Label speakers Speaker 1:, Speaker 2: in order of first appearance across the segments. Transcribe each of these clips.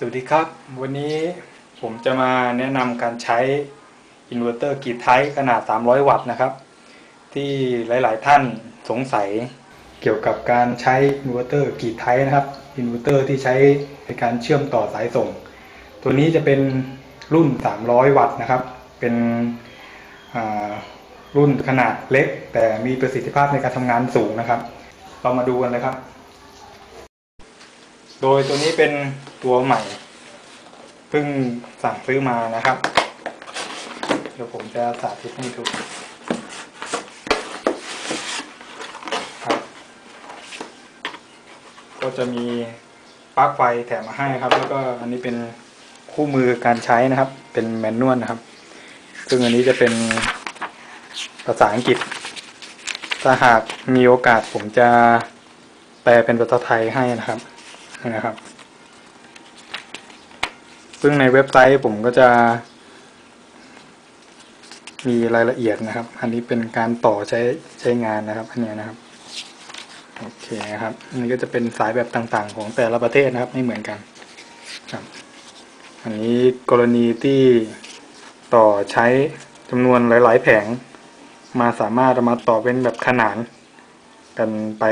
Speaker 1: สวัสดีครับ วันนี้ผมจะมาแนะนำการใช้อินเวอร์เตอร์กีไทป์ขนาด 300 วัตต์นะครับ ที่หลาย ๆ ท่านสงสัยเกี่ยวกับการใช้อินเวอร์เตอร์กีไทป์นะครับอินเวอร์เตอร์ที่ใช้ในการเชื่อมต่อสายส่ง ตัวนี้จะเป็นรุ่น 300 วัตต์นะครับ เป็นรุ่นขนาดเล็ก แต่มีประสิทธิภาพในการทำงานสูงนะครับ เรามาดูกันเลยครับ โดยตัวนี้เป็นตัวใหม่เพิ่งสั่งซื้อมานะครับ เดี๋ยวผมจะสาธิตให้ดูครับ ก็จะมีปลั๊กไฟแถมมาให้ครับ แล้วก็อันนี้เป็นคู่มือการใช้นะครับ เป็นแมนนวลนะครับ ซึ่งอันนี้จะเป็นภาษาอังกฤษ ถ้าหากมีโอกาสผมจะแปลเป็นภาษาไทยให้นะครับ นะครับ ซึ่งในเว็บไซต์ผมก็จะ มีรายละเอียดนะครับ อันนี้เป็นการต่อใช้ใช้งานนะครับ อันนี้นะครับ โอเคนะครับ อันนี้ก็จะเป็นสายแบบต่างๆ ของแต่ละประเทศนะครับ ไม่เหมือนกันครับ อันนี้กรณีที่ต่อใช้จำนวนหลาย ๆ แผงมาสามารถมาต่อเป็นแบบขนานกันไป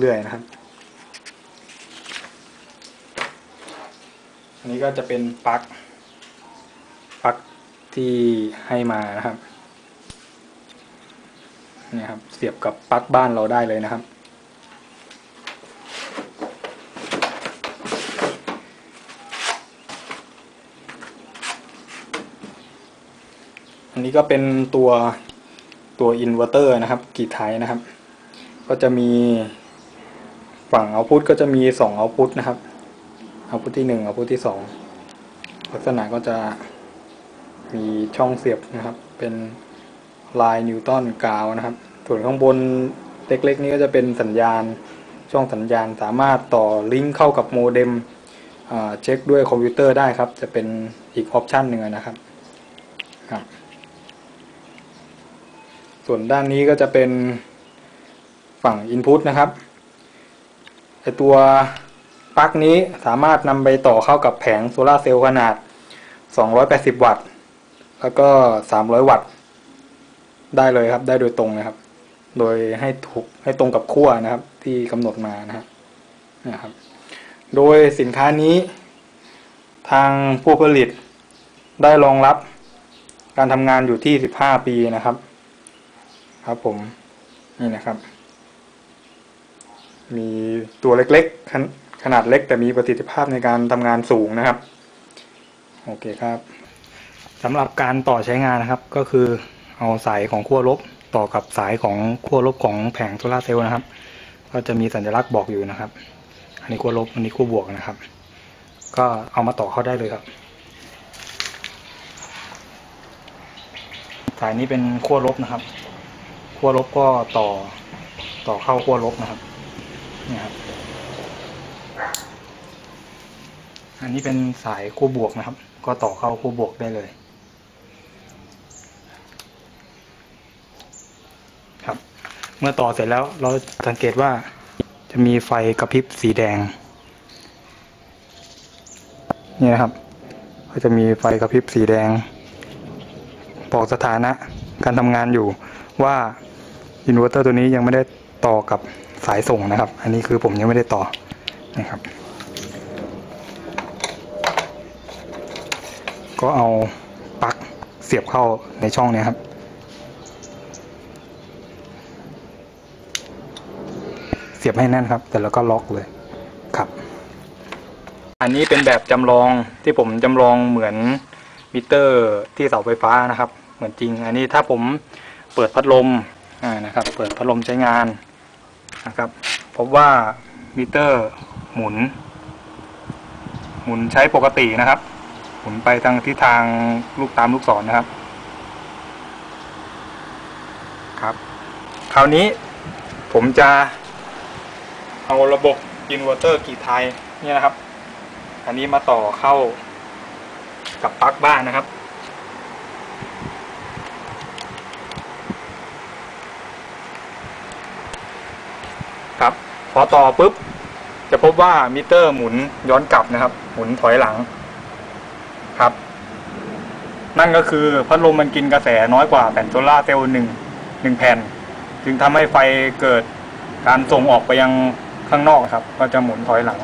Speaker 1: เรื่อย ๆ นะครับ อันนี้ก็จะเป็นปลั๊กปลั๊กที่ให้มานะครับนี่ครับเสียบกับปลั๊กบ้านเราได้เลยนะครับ อันนี้ก็เป็นตัวตัวอินเวอร์เตอร์นะครับ กีไทป์นะครับ ก็จะมีฝั่งเอาพุทก็จะมีสองเอาพุทนะครับ เอาพุทที่หนึ่งเอาพุทที่สองลักษณะก็จะมีช่องเสียบนะครับ เป็นลายนิวตันกาวนะครับ ส่วนข้างบนเล็กๆ นี้ก็จะเป็นสัญญาณช่องสัญญาณสามารถต่อลิงก์เข้ากับโมเด็มเช็คด้วยคอมพิวเตอร์ได้ครับ จะเป็นอีกออปชันหนึ่งนะครับครับ ส่วนด้านนี้ก็จะเป็นฝั่ง Input นะครับไอตัว ปลั๊กนี้สามารถนำไปต่อเข้ากับแผงโซลาเซลล์ขนาด 280 วัตต์ แล้วก็ 300 วัตต์ ได้เลยครับ ได้โดยตรงนะครับ โดยให้ถูกให้ตรงกับขั้วนะครับ ที่กำหนดมานะครับนะครับ โดยสินค้านี้ ทางผู้ผลิตได้รองรับการทำงานอยู่ที่ 15 ปีนะครับ ครับผม นี่นะครับ มีตัวเล็กๆ ขนาดเล็กแต่มีประสิทธิภาพในการทำงานสูงนะครับ โอเคครับสำหรับการต่อใช้งานนะครับ ก็คือเอาสายของขั้วลบต่อกับสายของขั้วลบของแผงโซลาเซลล์นะครับ ก็จะมีสัญลักษณ์บอกอยู่นะครับ อันนี้ขั้วลบอันนี้ขั้วบวกนะครับ ก็เอามาต่อเข้าได้เลยครับ สายนี้เป็นขั้วลบนะครับขั้วลบก็ต่อต่อเข้าขั้วลบนะครับนี่ครับ อันนี้เป็นสายขั้วบวกนะครับ ก็ต่อเข้าขั้วบวกได้เลย ครับ เมื่อต่อเสร็จแล้วเราสังเกตว่าจะมีไฟกระพริบสีแดง นี่นะครับ ก็จะมีไฟกระพริบสีแดง บอกสถานะการทำงานอยู่ว่าอินเวอร์เตอร์ตัวนี้ยังไม่ได้ต่อกับสายส่งนะครับ อันนี้คือผมยังไม่ได้ต่อนะครับ ก็เอาปลั๊กเสียบเข้าในช่องนี้ครับ เสียบให้แน่นครับ แต่แล้วก็ล็อกเลยครับ อันนี้เป็นแบบจำลองที่ผมจำลองเหมือนมิเตอร์ที่เสาไฟฟ้านะครับ เหมือนจริง อันนี้ถ้าผมเปิดพัดลมนะครับ เปิดพัดลมใช้งานนะครับพบว่ามิเตอร์หมุน หมุนใช้ปกตินะครับ หมุนไปทางทิศทางลูกตามลูกศรนนะครับ ครับ คราวนี้ผมจะเอาระบบอินเวอร์เตอร์กีไทยเนี่ยนะครับ อันนี้มาต่อเข้ากับปลั๊กบ้านนะครับ ครับ พอต่อปุ๊บ จะพบว่ามิเตอร์หมุนย้อนกลับนะครับ หมุนถอยหลัง ครับ นั่นก็คือพัดลมมันกินกระแสน้อยกว่าแผ่นโซล่าเซลล์หนึ่งหนึ่งแผ่น จึงทำให้ไฟเกิดการส่งออกไปยังข้างนอกครับ ก็จะหมุนถอยหลัง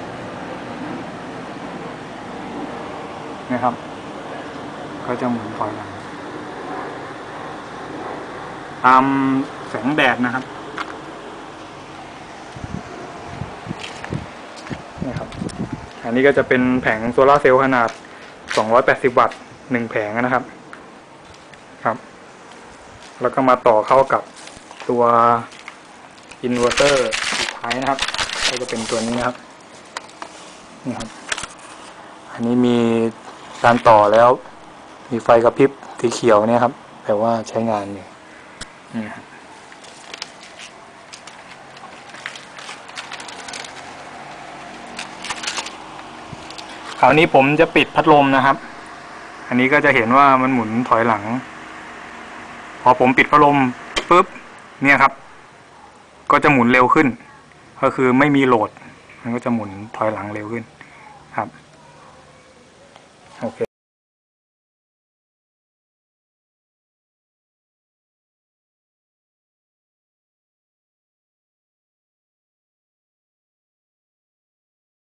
Speaker 1: นะครับ ก็จะหมุนถอยหลังตามแสงแดดนะครับนี่ครับ อันนี้ก็จะเป็นแผงโซลาเซลล์ขนาด 280 วัตต์หนึ่งแผงนะครับครับ แล้วก็มาต่อเข้ากับตัวอินเวอร์เตอร์สุดท้ายนะครับ ก็จะเป็นตัวนี้นะครับนี่ครับ อันนี้มีการต่อแล้ว มีไฟกระพริบสีเขียวเนี่ยครับแปลว่าใช้งานอยู่นี่ครับ ราวนี้ผมจะปิดพัดลมนะครับ อันนี้ก็จะเห็นว่ามันหมุนถอยหลัง พอผมปิดพัดลมปุ๊บเนี่ยครับ ก็จะหมุนเร็วขึ้น ก็คือไม่มีโหลด มันก็จะหมุนถอยหลังเร็วขึ้นครับโอเค